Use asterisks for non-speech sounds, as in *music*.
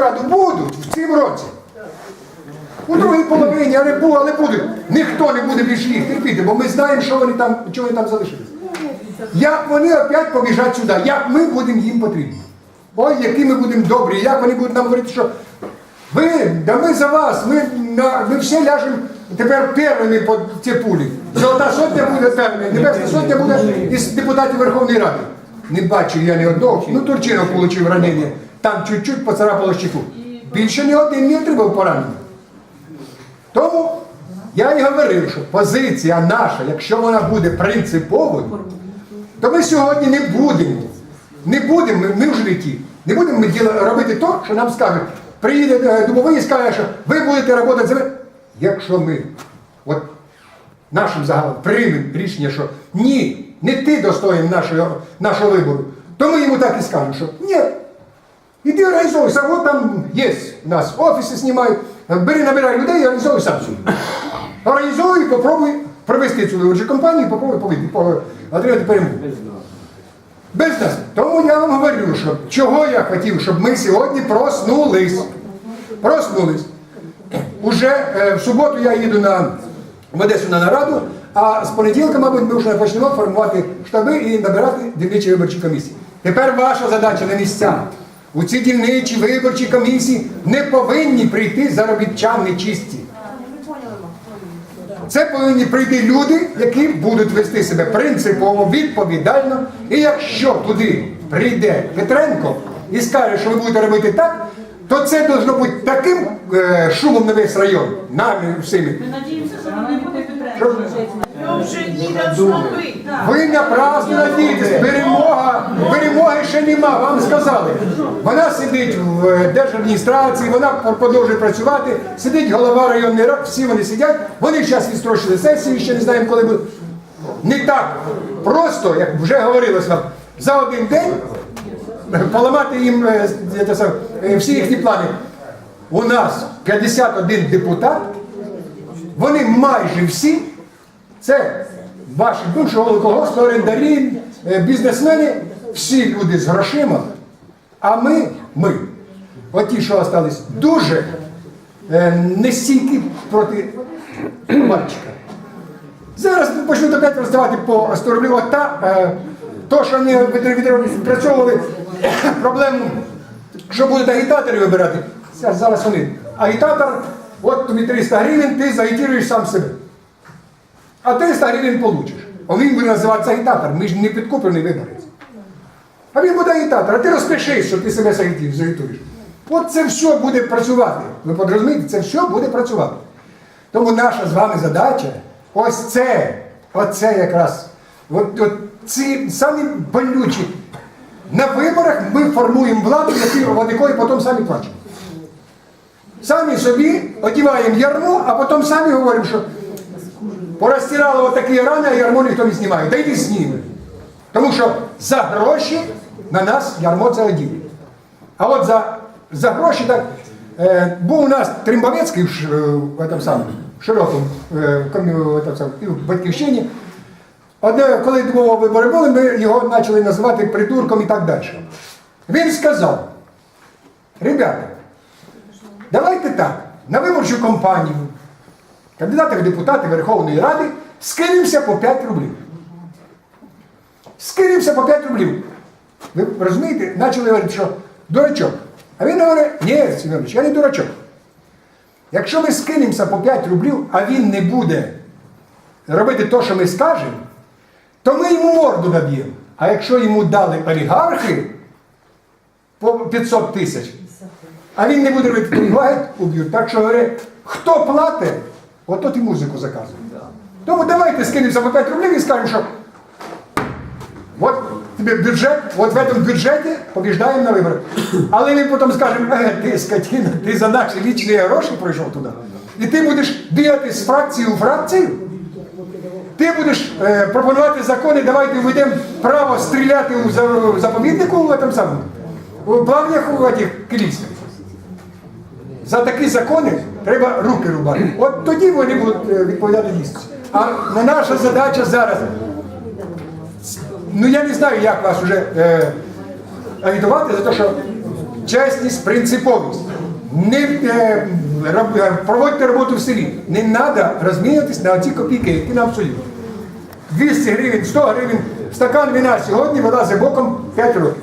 раду будуть в цьому році. У другій половині, але але будуть. Ніхто не буде більше їх терпіти, бо ми знаємо, що вони там, чого вони там залишилися. Як вони опять побіжать сюди, як ми будемо їм потрібні. Ой, які ми будемо добрі, як вони будуть нам говорити, що ви, да ми за вас, ми, на, ми всі ляжемо тепер первими по ці пулі. Золота сотня буде первими, небесна сотня буде із депутатів Верховної Ради. Не бачу я ні одного. Ну, Турчинов отримав ранення, там чуть-чуть поцарапало щеку. Більше ні один не отримав поранення. Тому я і говорив, що позиція наша, якщо вона буде принциповою, то ми сьогодні не будемо. Не будемо, ми, в житті. Не будемо ми робити то, що нам скажуть. Приїде е, дубовий і скаже, що ви будете працювати за. Якщо ми от нашим загалом приймемо рішення, що ні, не ти достоїн нашого, нашого вибору, то ми йому так і скажемо, що ні, Іди організовуйся, от там є у нас офіси знімають, бери, набирай людей і організовуй сам собі. Організуй попробуй провести цю виборчу кампанію, і попробуй отримати перемогу. Без нас. Тому я вам говорю, що чого я хотів, щоб ми сьогодні проснулись. Проснулись. Уже е, в суботу я їду на, в Одесу на нараду, а з понеділка, мабуть, ми вже почнемо формувати штаби і набирати дільничі виборчі комісії. Тепер ваша задача на місцях. У ці дільничі виборчі комісії не повинні прийти заробітчани чисті. Це повинні прийти люди, які будуть вести себе принципово, відповідально. І якщо туди прийде Петренко і скаже, що ви будете робити так, то це должно бути таким е, шумом на весь район, нами всіми. Ми надіємося, що не буде Петренко. Ви напрасно надієтесь, перемога, перемоги ще нема, вам сказали. Вона сидить в е, держадміністрації, вона продовжує працювати, сидить голова районної ради, всі вони сидять, вони зараз відстрочили сесію, ще не знаємо, коли буде. Не так. Просто, як вже говорилось вам, за один день поламати їм е, е, всі їхні плани. У нас 51 депутат, вони майже всі це ваші бувші голови орендарі, е, бізнесмени, всі люди з грошима. А ми, ми, оті, що остались, дуже е, нестійкі проти мальчика. Зараз почнуть опять роздавати по 100 рублів. Та, е, то, що вони відпрацьовували *coughs* проблему, що будуть агітатори вибирати, зараз вони. Агітатор, от тобі 300 гривень, ти загітіруєш сам себе. А 300 гривень получиш. А він буде називатися агітатор, ми ж не підкуплений виборець. А він буде агітатор, а ти розпишись, що ти себе загітуєш. От це все буде працювати. Ви розумієте, це все буде працювати. Тому наша з вами задача ось це, оце якраз, от, от ці самі болючі. На виборах ми формуємо владу, від потім самі плачемо. Самі собі одіваємо ярмо, а потім самі говоримо, що порозтирали отакі рани, а ярмо ніхто не знімає. Та йди зніми. Тому що за гроші на нас ярмо це оділи. А от за, за гроші так. Е, був у нас Тримбовецький в, в, этом самому, в широкому е, в этом самому, і в батьківщині. Одне, коли було вибори були, ми його почали називати придурком і так далі. Він сказав, ребята, давайте так, на виборчу кампанію, кандидати в депутати Верховної Ради, скинемося по 5 рублів. Скинемося по 5 рублів. Ви розумієте, почали говорити, що дурачок. А він говорить, ні, Семенович, я не дурачок. Якщо ми скинемося по 5 рублів, а він не буде робити те, що ми скажемо, то ми йому морду наб'ємо. А якщо йому дали олігархи по 500 тисяч, а він не буде робити, уб'ють. Так що говорить, хто платить, от тот і музику заказує. Тому давайте скинемося по 5 рублів і скажемо, що от тебе бюджет, от в этом бюджеті побіждаємо на вибори. Але ми потім скажемо, е, ти скотина, ти за наші вічні гроші прийшов туди. І ти будеш бігати з фракції у фракцію. Ти будеш е, пропонувати закони, давайте введемо право стріляти у за- в заповіднику в этом самому, у плавнях у этих кіліцях. За такі закони треба руки рубати. От тоді вони будуть е, відповідати дійсності. А на наша задача зараз. Ну я не знаю, як вас вже е, агітувати за те, що чесність, принциповість. Не е, е, проводьте роботу в селі. Не треба розмінюватись на ці копійки, які нам псують. 200 гривень, 100 гривень, стакан вина сьогодні вилазить боком 5 років.